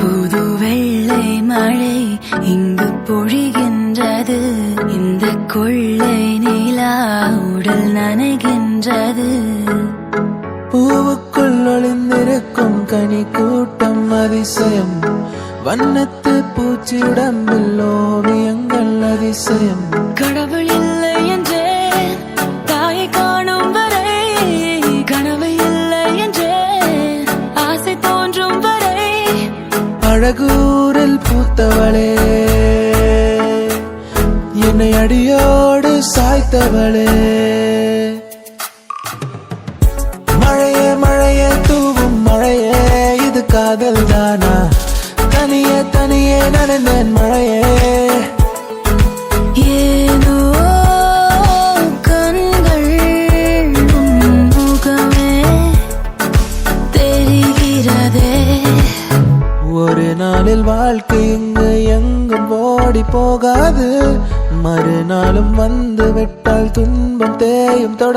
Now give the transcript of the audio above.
புது வெள்ளை மழை இங்கு பொழிகின்றது. இந்த கொள்ளை நிலா உடல் நனைகின்றது. பூவுக்குள் ஒளிந்திருக்கும் கனி கூட்டம் அதிசயம். வண்ணத்து பூச்சி உடம்பில் ஓவியங்கள் அதிசயம். கடவுள் அழகூரில் பூத்தவளே. என்னை அடியோடு சாய்த்தவளே. மழையே மழையே தூவும் மழையே இது காதல் தானா தனியே தனியே நடந்தேன் மழையே. ஒரு வாழ்க்கை இங்கு எங்கும் ஓடி போகாது. மறுநாளும் வந்து விட்டால் துன்பம் தேயும் தொட